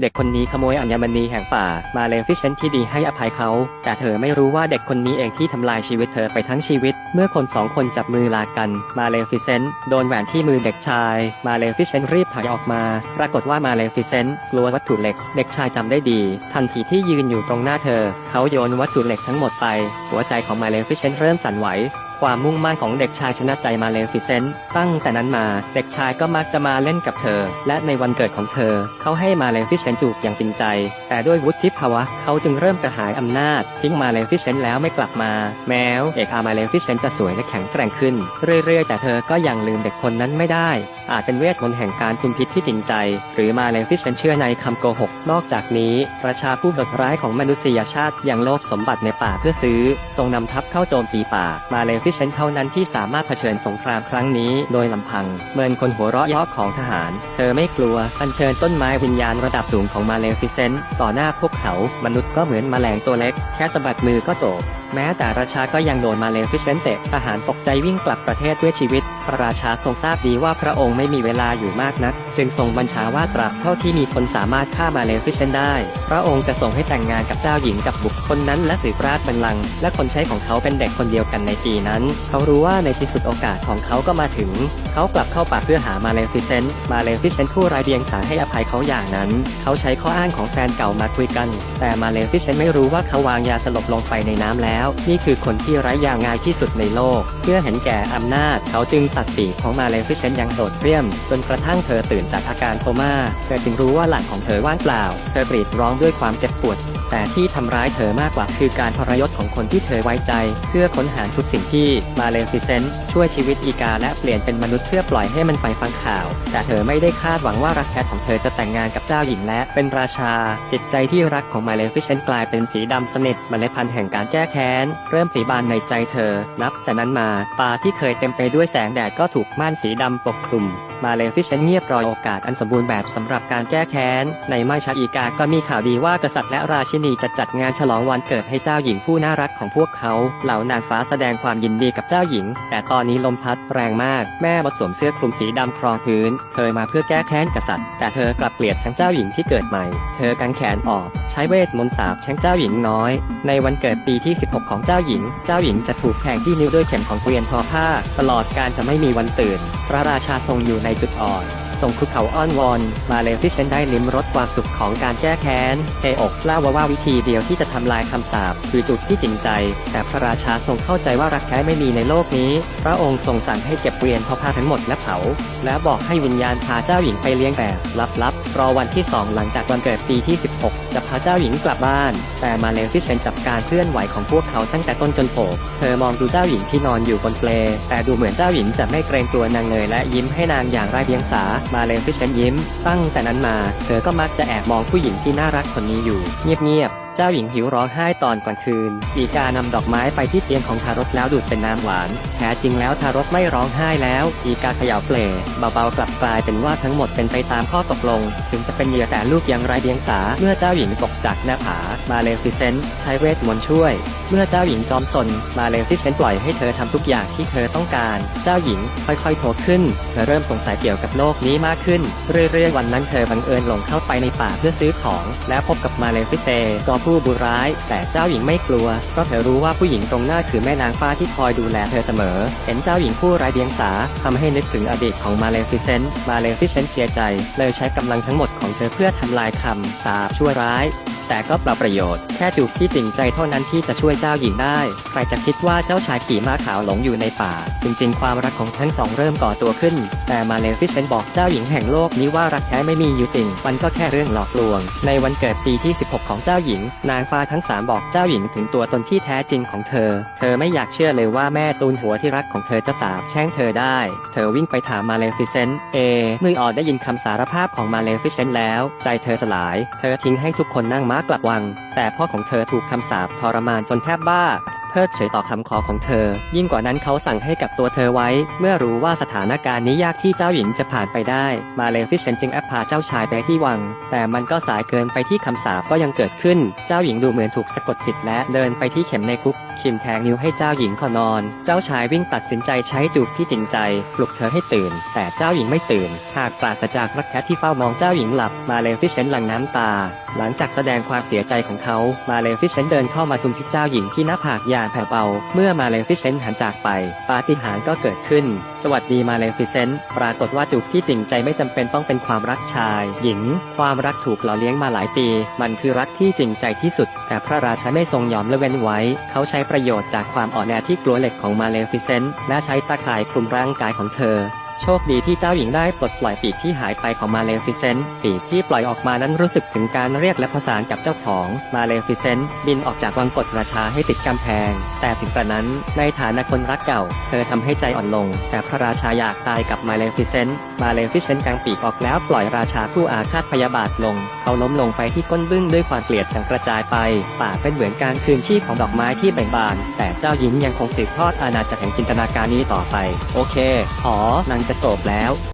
เด็กคนนี้ขโมยอัญมณีแห่งป่า มาเลฟิเซนที่ดีให้อภัยเขา แต่เธอไม่รู้ว่าเด็กคนนี้เองที่ทำลายชีวิตเธอไปทั้งชีวิต เมื่อคนสองคนจับมือลากัน มาเลฟิเซนโดนแหวนที่มือเด็กชาย มาเลฟิเซนรีบถอยออกมา ปรากฏว่ามาเลฟิเซนกลัววัตถุเหล็ก เด็กชายจำได้ดี ทันทีที่ยืนอยู่ตรงหน้าเธอ เขาโยนวัตถุเหล็กทั้งหมดไป หัวใจของมาเลฟิเซนเริ่มสั่นไหว ความมุ่งมั่นของเด็กชายชนะใจมาเลฟิเซนต์ตั้งแต่นั้นมาเด็กชายก็มักจะมาเล่นกับเธอ และในวันเกิดของเธอ เขาให้มาเลฟิเซนต์จูบอย่างจริงใจ แต่ด้วยวุฒิภาวะเขาจึงเริ่มกระหายอำนาจ ทิ้งมาเลฟิเซนต์แล้วไม่กลับมา แม้วเอกอามาเลฟิเซนต์จะสวยและแข็งแกร่งขึ้น เรื่อยๆ แต่เธอก็ยังลืมเด็กคนนั้นไม่ได้ อาจเป็นเวทมนต์แห่งการจุมพิษที่จริงใจ หรือมาเลฟิเซนเชื่อในคำโกหก นอกจากนี้ ประชาผู้ดร้ายของมนุษยชาติยังโลภสมบัติในป่าเพื่อซื้อ ทรงนำทัพเข้าโจมตีป่า มาเลฟิเซนเท่านั้นที่สามารถเผชิญสงครามครั้งนี้โดยลำพัง เมินคนหัวเราะเยาะของทหาร เธอไม่กลัว อัญเชิญต้นไม้วิญญาณระดับสูงของมาเลฟิเซนต่อหน้าพวกเขา มนุษย์ก็เหมือนแมลงตัวเล็ก แค่สะบัดมือก็จบ แม้แต่ราชาก็ยังโดนมาเลฟิเซนเตทหารตกใจวิ่งกลับประเทศด้วยชีวิต พระราชาทรงทราบดีว่าพระองค์ไม่มีเวลาอยู่มากนัก จึงทรงบัญชาว่าตราบเท่าที่มีคนสามารถฆ่ามาเลฟิเซนได้ พระองค์จะทรงให้แต่งงานกับเจ้าหญิงกับบุคคลนั้นและสืบราชบัลลังก์และคนใช้ของเขาเป็นเด็กคนเดียวกันในปีนั้น เขารู้ว่าในที่สุดโอกาสของเขาก็มาถึง เขากลับเข้าป่าเพื่อหามาเลฟิเซนต์มาเลฟิเซนต์ผู้ไร้เดียงสาให้อภัยเขาอย่างนั้น เขาใช้ข้ออ้างของแฟนเก่ามาคุยกัน แต่มาเลฟิเซนต์ไม่รู้ว่าเขาวางยาสลบลงไปในน้ำแล้วนี่คือคนที่ไร้ยางงายที่สุดในโลก เพื่อเห็นแก่อำนาจ เขาจึงตัดปีกของมาเลฟิเชนอย่างโดดเดี่ยม จนกระทั่งเธอตื่นจากอาการโคม่า เธอจึงรู้ว่าหลังของเธอว่างเปล่า เธอกรีดร้องด้วยความเจ็บปวด แต่ที่ทำร้ายเธอมากกว่าคือการทรยศของคนที่เธอไว้ใจ เพื่อค้นหาทุกสิ่งที่มาเลฟิเซนต์ช่วยชีวิตอีกาและเปลี่ยนเป็นมนุษย์เพื่อปล่อยให้มันไปฟังข่าว แต่เธอไม่ได้คาดหวังว่ารักแท้ของเธอจะแต่งงานกับเจ้าหญิงและเป็นราชา จิตใจที่รักของมาเลฟิเซนต์กลายเป็นสีดำสนิทเมล็ดพันธุ์แห่งการแก้แค้น เริ่มผลิบานในใจเธอ นับแต่นั้นมาป่าที่เคยเต็มไปด้วยแสงแดดก็ถูกม่านสีดำปกคลุม มาเลฟิเซนเงียบรอโอกาสอันสมบูรณ์แบบสำหรับการแก้แค้น ในไม่ช้าอีกาก็มีข่าวดีว่ากษัตริย์และราชินีจะจัดงานฉลองวันเกิดให้เจ้าหญิงผู้น่ารักของพวกเขา เหล่านางฟ้าแสดงความยินดีกับเจ้าหญิง แต่ตอนนี้ลมพัดแรงมาก แม่บดสวมเสื้อคลุมสีดำครองพื้น เธอมาเพื่อแก้แค้นกษัตริย์ แต่เธอกลับเกลียดชังเจ้าหญิงที่เกิดใหม่ เธอกันแขนออก ใช้เวทมนต์สาบชังเจ้าหญิงน้อย ในวันเกิดปีที่ 16 ของเจ้าหญิง เจ้าหญิงจะถูกแทงที่นิ้วด้วยเข็มของเกวียนทอผ้า ตลอดการจะไม่มีวันตื่น พระราชาทรงอยู่ในจุดอ่อน ทรงคุกเข่าอ้อนวอน มาเลฟิเซนได้ลิ้มรสความสุขของการแก้แค้นเทอกเล่าว่าว่าวิธีเดียวที่จะทำลายคำสาปคือจุดที่จริงใจ แต่พระราชาทรงเข้าใจว่ารักแท้ไม่มีในโลกนี้ พระองค์ทรงสั่งให้เก็บเกวียนทอผ้าทั้งหมดและเผา และบอกให้วิญญาณพาเจ้าหญิงไปเลี้ยงแบบลับๆรอวันที่ 2 หลังจากวันเกิดปีที่ 16 จะพาเจ้าหญิงกลับบ้าน แต่มาเลฟิเซนจับการเคลื่อนไหวของพวกเขาตั้งแต่ต้นจนโผเธอมองดูเจ้าหญิงที่นอนอยู่บนเปลแต่ดูเหมือนเจ้าหญิงจะไม่เกรงกลัวนางเลยและยิ้มให้นางอย่างไร้เดียงสามาเลฟิเซนยิ้ม ตั้งแต่นั้นมา เธอก็มักจะแอบมองผู้หญิงที่น่ารักคนนี้อยู่ เงียบๆ เจ้าหญิงหิวร้องไห้ตอนกลางคืน อีกานำดอกไม้ไปที่เตียงของทารกแล้วดูดเป็นน้ำหวาน แท้จริงแล้วทารกไม่ร้องไห้แล้ว อีกาเขย่าเปลเบาๆ กลับกลายเป็นว่าทั้งหมดเป็นไปตามข้อตกลง ถึงจะเป็นเหยื่อแต่ลูกยังไรเดียงสา เมื่อเจ้าหญิงตกจากหน้าผา มาเลฟิเซนต์ใช้เวทมนต์ช่วย เมื่อเจ้าหญิงจอมสน มาเลฟิเซนต์ปล่อยให้เธอทำทุกอย่างที่เธอต้องการ เจ้าหญิงค่อยๆโตขึ้น เธอเริ่มสงสัยเกี่ยวกับโลกนี้มากขึ้น เรื่อยๆ วันนั้นเธอบังเอิญหลงเข้าไปในป่าเพื่อซื้อของ และพบกับมาเลฟิเซก็ผู้บุร้าย แต่เจ้าหญิงไม่กลัว เพราะเธอรู้ว่าผู้หญิงตรงหน้าคือแม่นางฟ้าที่คอยดูแลเธอเสมอ เห็นเจ้าหญิงผู้ไร้เดียงสาทำให้นึกถึงอดีตของมาเลฟิเซนต์มาเลฟิเซนต์เสียใจ เลยใช้กำลังทั้งหมดของเธอเพื่อทำลายคำสาปชั่วร้าย แต่ก็เปล่าประโยชน์ แค่จูบที่จริงใจเท่านั้นที่จะช่วยเจ้าหญิงได้ ใครจะคิดว่าเจ้าชายขี่ม้าขาวหลงอยู่ในป่า จริง ๆ ความรักของทั้งสองเริ่มก่อตัวขึ้น แต่มาเลฟิเซนบอกเจ้าหญิงแห่งโลกนี้ว่ารักแท้ไม่มีอยู่จริง มันก็แค่เรื่องหลอกลวง ในวันเกิดปีที่ 16 ของเจ้าหญิง นางฟ้าทั้งสามบอกเจ้าหญิงถึงตัวตนที่แท้จริงของเธอ เธอไม่อยากเชื่อเลยว่าแม่ตูนหัวที่รักของเธอจะสาบแช่งเธอได้ เธอวิ่งไปถามมาเลฟิเซนต์เอมือออดได้ยินคำสารภาพของมาเลฟิเซนต์แล้ว ใจเธอสลาย เธอทิ้งให้ทุกคนนั่งม้ากลับวัง แต่พ่อของเธอถูกคำสาปทรมานจนแทบบ้า เพิกเฉยต่อคำขอของเธอ ยิ่งกว่านั้นเขาสั่งให้กับตัวเธอไว้ เมื่อรู้ว่าสถานการณ์นี้ยากที่เจ้าหญิงจะผ่านไปได้ มาเลฟิเซนจึงแอบพาเจ้าชายไปที่วัง แต่มันก็สายเกินไปที่คำสาปก็ยังเกิดขึ้น เจ้าหญิงดูเหมือนถูกสะกดจิตและเดินไปที่เข็มในคุก คิมแทงนิ้วให้เจ้าหญิงขอนอน เจ้าชายวิ่งตัดสินใจใช้จูบที่จริงใจ ปลุกเธอให้ตื่น แต่เจ้าหญิงไม่ตื่น หากปราศจากรักแท้ที่เฝ้ามองเจ้าหญิงหลับ มาเลฟิเซนหลั่งน้ำตา หลังจากแสดงความเสียใจของเขา มาเลฟิเซนเดินเข้ามาจุมพิเจ้าหญิงที่หน้าผากยางแผ่เบาเมื่อมาเลฟิเซนต์หันจากไป ปาฏิหาริย์ก็เกิดขึ้น สวัสดีมาเลฟิเซนต์ปรากฏว่าจูบที่จริงใจไม่จำเป็นต้องเป็นความรักชาย หญิง ความรักถูกหล่อเลี้ยงมาหลายปี มันคือรักที่จริงใจที่สุด แต่พระราชาไม่ทรงยอมละเว้นไว้ เขาใช้ประโยชน์จากความอ่อนแอที่กลัวเหล็กของมาเลฟิเซนต์และใช้ตาข่ายคลุมร่างกายของเธอ โชคดีที่เจ้าหญิงได้ปลดปล่อยปีกที่หายไปของมาเลฟิเซนต์ปีกที่ปล่อยออกมานั้นรู้สึกถึงการเรียกและผสานกับเจ้าของมาเลฟิเซนต์บินออกจากวังกดราชาให้ติดกำแพง แต่ถึงกระนั้นในฐานะคนรักเก่า เธอทำให้ใจอ่อนลง แต่พระราชาอยากตายกับมาเลฟิเซนต์มาเลฟิเซนต์กางปีกออกแล้วปล่อยราชาผู้อาฆาตพยาบาทลง เขาล้มลงไปที่ก้นบึ้งด้วยความเกลียดชังกระจายไป ป่าเป็นเหมือนการคืนชีพของดอกไม้ที่เบ่งบาน แต่เจ้าหญิงยังคงสืบทอดอาณาจักรแห่งจินตนาการนี้ต่อไป โอเค อ๋อหนังจะจบแล้ว